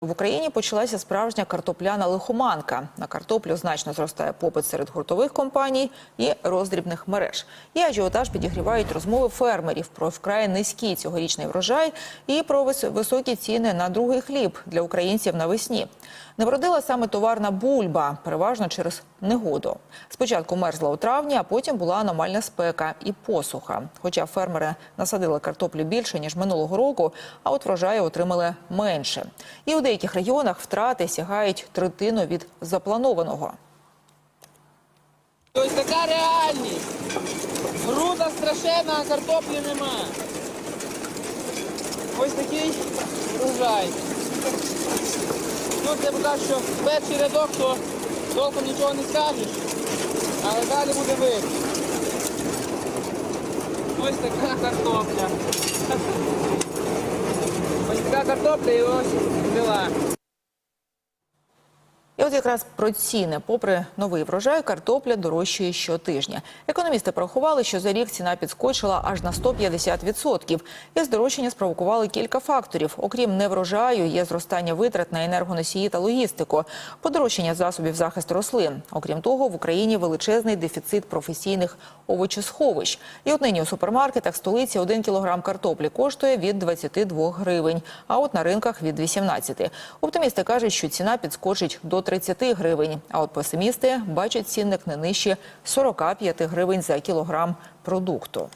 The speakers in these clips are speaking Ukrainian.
В Україні почалася справжня картопляна лихоманка. На картоплю значно зростає попит серед гуртових компаній і роздрібних мереж. І ажіотаж підігрівають розмови фермерів про вкрай низький цьогорічний врожай і про високі ціни на другий хліб для українців навесні. Не вродила саме товарна бульба, переважно через негоду. Спочатку мерзла у травні, а потім була аномальна спека і посуха. Хоча фермери насадили картоплю більше ніж минулого року, а от врожаю отримали менше. І у деяких регіонах втрати сягають третину від запланованого. Ось така реальність. Груда страшенна, а картоплі нема. Ось такий врожай. Тут я покажу, що перший рядок, то толком нічого не скажеш, але далі буде видно. Ось така картопля. Ось така картопля і ось взяла. От якраз про ціни, попри новий врожай, картопля дорожчає щотижня. Економісти порахували, що за рік ціна підскочила аж на 150%. І здорожчання спровокували кілька факторів. Окрім неврожаю, є зростання витрат на енергоносії та логістику, подорожчання засобів захисту рослин. Окрім того, в Україні величезний дефіцит професійних овочесховищ. І от нині у супермаркетах столиці 1 кілограм картоплі коштує від 22 гривень, а от на ринках від 18. Оптимісти кажуть, що ціна підскочить до 30 гривень. А от песимісти бачать цінник не нижче 45 гривень за кілограм продукту.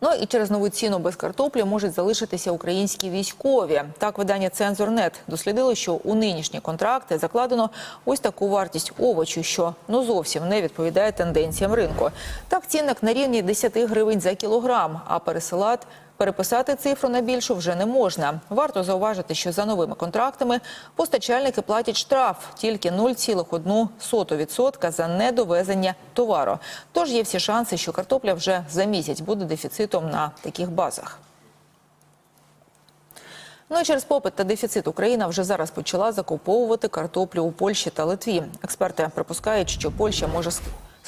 Ну і через нову ціну без картоплі можуть залишитися українські військові. Так видання Цензорнет дослідило, що у нинішні контракти закладено ось таку вартість овочу, що ну зовсім не відповідає тенденціям ринку. Так цінник на рівні 10 гривень за кілограм, а пересилат Переписати цифру на більшу вже не можна. Варто зауважити, що за новими контрактами постачальники платять штраф тільки 0,1% за недовезення товару. Тож є всі шанси, що картопля вже за місяць буде дефіцитом на таких базах. Ну і через попит та дефіцит Україна вже зараз почала закуповувати картоплю у Польщі та Литві. Експерти припускають, що Польща може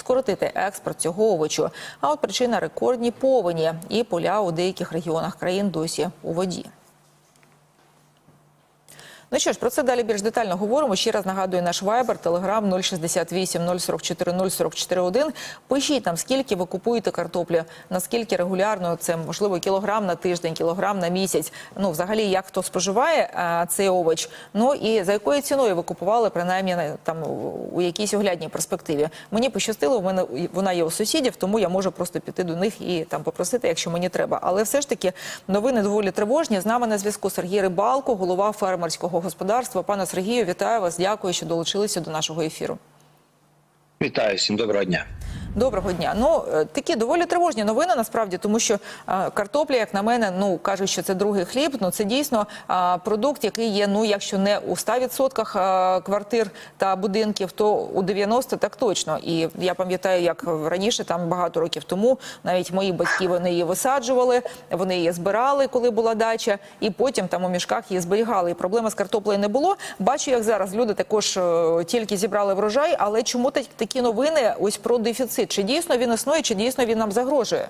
скоротити експорт цього овочу. А от причина рекордні повені і поля у деяких регіонах країн досі у воді. Ну що ж, про це далі більш детально говоримо. Ще раз нагадую наш вайбер, телеграм 068 044 044 1. Пишіть нам, скільки ви купуєте картоплі, наскільки регулярно це можливо кілограм на тиждень, кілограм на місяць. Ну, взагалі, як хто споживає а, цей овоч. Ну і за якою ціною ви купували, принаймні на- там у якійсь оглядній перспективі. Мені пощастило, в мене вона є у сусідів, тому я можу просто піти до них і там попросити, якщо мені треба. Але все ж таки новини доволі тривожні. З нами на зв'язку Сергій Рибалко, голова фермерського господарства. Пане Сергію, вітаю вас. Дякую, що долучилися до нашого ефіру. Вітаю всім доброго дня. Доброго дня. Ну е, такі доволі тривожні новини насправді, тому що е, картопля, як на мене, ну кажуть, що це другий хліб. Ну це дійсно продукт, який є. Ну, якщо не у 100% е, квартир та будинків, то у 90% так точно. І я пам'ятаю, як раніше, там багато років тому, навіть мої батьки вони її висаджували, вони її збирали, коли була дача, і потім там у мішках її зберігали. І проблеми з картоплею не було. Бачу, як зараз люди також тільки зібрали врожай, але чому так- такі новини ось про дефіцит? Чи дійсно він існує, чи дійсно він нам загрожує?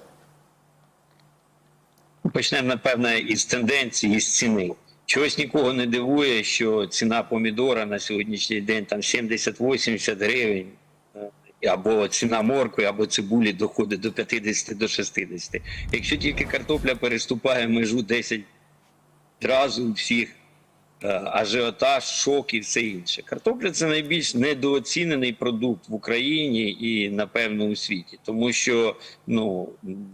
Почнемо, напевно, із тенденції, із ціни. Чогось нікого не дивує, що ціна помідора на сьогоднішній день там 70-80 гривень, е, або ціна моркви, або цибулі доходить до 50 до 60. Якщо тільки картопля переступає межу 10 разів всіх ажіотаж, шок і все інше. Картопля це найбільш недооцінений продукт в Україні і напевно у світі, тому що ну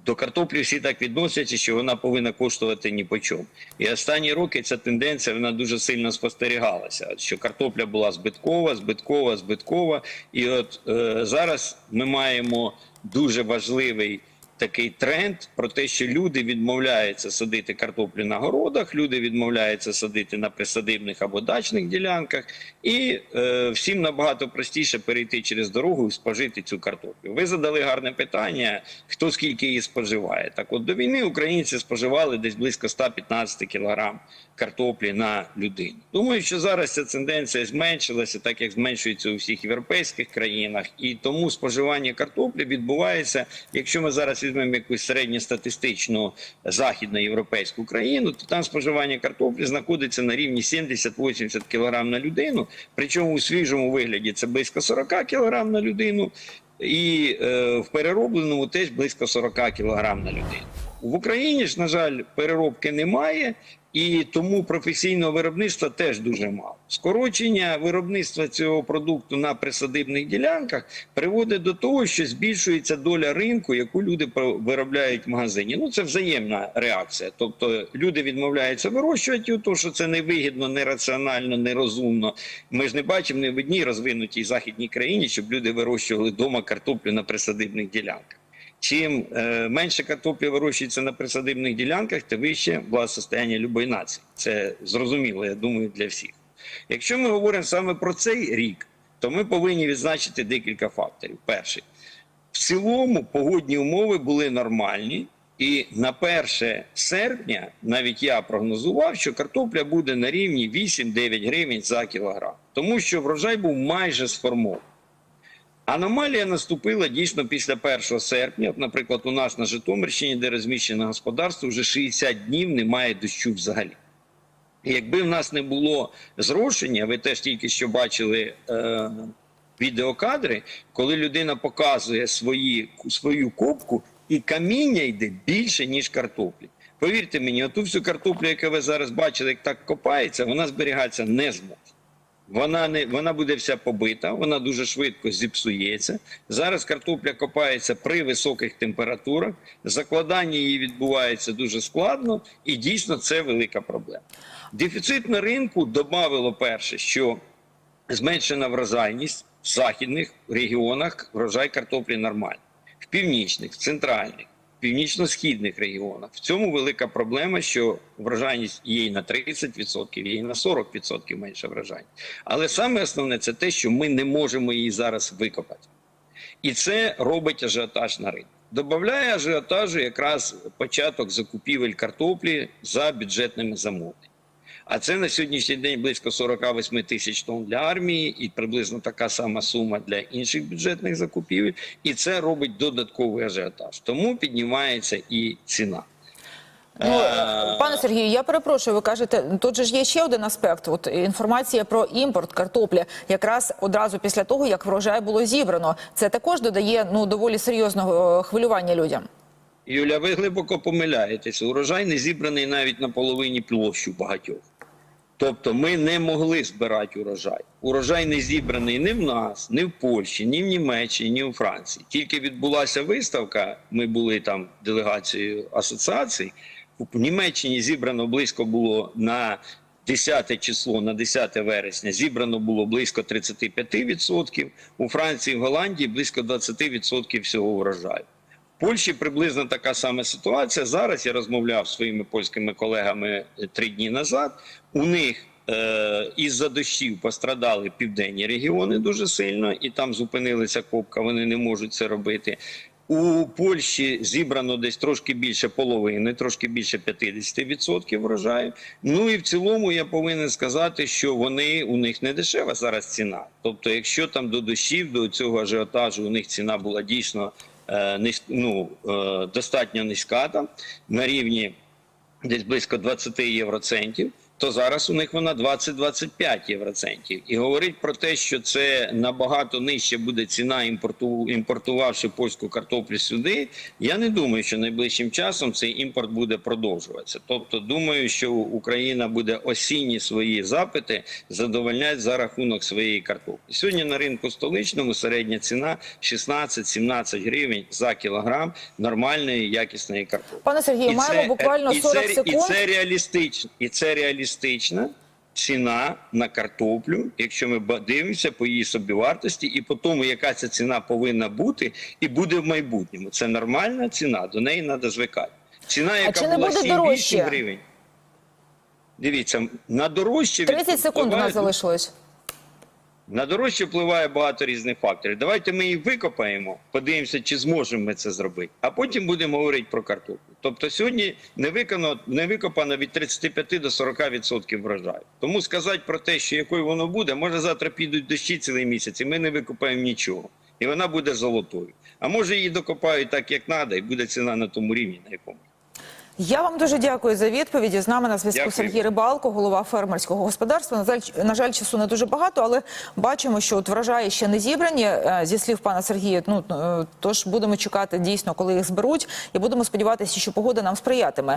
до картоплі всі так відносяться, що вона повинна коштувати ні по чому. І останні роки ця тенденція вона дуже сильно спостерігалася. Що картопля була збиткова, збиткова, збиткова. І от е, зараз ми маємо дуже важливий такий тренд про те, що люди відмовляються садити картоплю на городах, люди відмовляються садити на присадибних або дачних ділянках, і е, всім набагато простіше перейти через дорогу і спожити цю картоплю. Ви задали гарне питання: хто скільки її споживає? Так, от до війни українці споживали десь близько 115 кілограм картоплі на людину. Думаю, що зараз ця тенденція зменшилася, так як зменшується у всіх європейських країнах, і тому споживання картоплі відбувається, якщо ми зараз візьмемо якусь середньостатистичну західноєвропейську країну, то там споживання картоплі знаходиться на рівні 70-80 кг на людину. Причому у свіжому вигляді це близько 40 кг на людину, і е, в переробленому теж близько 40 кг на людину. В Україні ж, на жаль, переробки немає, і тому професійного виробництва теж дуже мало. Скорочення виробництва цього продукту на присадибних ділянках приводить до того, що збільшується доля ринку, яку люди виробляють в магазині. Ну це взаємна реакція. Тобто люди відмовляються вирощувати, тому що це невигідно, нераціонально, нерозумно. Ми ж не бачимо ні в одній розвинутій західній країні, щоб люди вирощували вдома картоплю на присадибних ділянках. Чим е, менше картоплі вирощується на присадибних ділянках, тим вище благосостояння любої нації. Це зрозуміло, я думаю, для всіх. Якщо ми говоримо саме про цей рік, то ми повинні відзначити декілька факторів. Перший, в цілому погодні умови були нормальні, і на 1 серпня навіть я прогнозував, що картопля буде на рівні 8-9 гривень за кілограм, тому що врожай був майже сформований. Аномалія наступила дійсно після 1 серпня. От, наприклад, у нас на Житомирщині, де розміщено господарство, вже 60 днів немає дощу взагалі. Якби в нас не було зрошення, ви теж тільки що бачили е, відеокадри, коли людина показує свої, свою копку, і каміння йде більше, ніж картоплі. Повірте мені, оту всю картоплю, яку ви зараз бачили, як так копається, вона зберігатися не зможе. Вона не вона буде вся побита, вона дуже швидко зіпсується. Зараз картопля копається при високих температурах. Закладання її відбувається дуже складно, і дійсно це велика проблема. Дефіцит на ринку додавило перше, що зменшена врожайність в західних регіонах врожай картоплі нормальний, в північних, в центральних, північно-східних регіонах. В цьому велика проблема, що вражайність є і на 30%, є і на 40% менше вражання. Але саме основне це те, що ми не можемо її зараз викопати. І це робить ажіотаж на ринку. Добавляє ажіотажу якраз початок закупівель картоплі за бюджетними замовленнями. А це на сьогоднішній день близько 48 тисяч тонн для армії і приблизно така сама сума для інших бюджетних закупівель. І це робить додатковий ажіотаж. Тому піднімається і ціна. Ну, Е, пане Сергію, я перепрошую. Ви кажете, тут же ж є ще один аспект. От інформація про імпорт картоплі, якраз одразу після того, як врожай було зібрано. Це також додає ну доволі серйозного е, хвилювання людям. Юля, ви глибоко помиляєтесь. Урожай не зібраний навіть на половині площі багатьох. Тобто ми не могли збирати урожай. Урожай не зібраний ні в нас, ні в Польщі, ні в Німеччині, ні у Франції. Тільки відбулася виставка. Ми були там делегацією асоціацій. В Німеччині зібрано близько було на 10 число, на 10 вересня зібрано було близько 35%. У Франції, в Голландії близько 20% всього урожаю. Польщі приблизно така сама ситуація. Зараз я розмовляв зі своїми польськими колегами е, три дні назад. У них е, із-за дощів пострадали південні регіони дуже сильно, і там зупинилася копка. Вони не можуть це робити. У Польщі зібрано десь трошки більше половини, трошки більше 50% врожаю. Ну і в цілому я повинен сказати, що вони у них не дешева зараз ціна. Тобто, якщо там до дощів, до цього ажіотажу у них ціна була дійсно ну, е, достатньо низька там на рівні десь близько 20 євроцентів, то зараз у них вона 20-25 євроцентів. І говорить про те, що це набагато нижче буде ціна імпорту, імпортувавши польську картоплю сюди. Я не думаю, що найближчим часом цей імпорт буде продовжуватися. Тобто, думаю, що Україна буде осінні свої запити задовольняти за рахунок своєї картоплі. Сьогодні на ринку столичному середня ціна 16-17 гривень за кілограм нормальної якісної картоплі. Пане Сергію, маємо буквально і 40 це, секунд. І це реалістично, і це реалістична ціна на картоплю, якщо ми дивимося по її собівартості, і по тому, яка ця ціна повинна бути, і буде в майбутньому. Це нормальна ціна, до неї треба звикати. Ціна, яка була буде 7-8 гривень. Дивіться, на дорожче 30 секунд у нас залишилось. На дорожче впливає багато різних факторів. Давайте ми її викопаємо, подивимося, чи зможемо ми це зробити, а потім будемо говорити про картоплю. Тобто сьогодні не виконано, не викопано від 35 до 40% відсотків врожаю. Тому сказати про те, що якою воно буде, може завтра підуть дощі цілий місяць, і ми не викопаємо нічого. і вона буде золотою. А може її докопають так, як треба, і буде ціна на тому рівні, на якому. Я вам дуже дякую за відповіді. З нами на зв'язку. Сергій Рибалко, голова фермерського господарства. На жаль, на жаль, часу не дуже багато, але бачимо, що от врожаї ще не зібрані. Е, Зі слів пана Сергія, ну е, тож будемо чекати дійсно, коли їх зберуть, і будемо сподіватися, що погода нам сприятиме.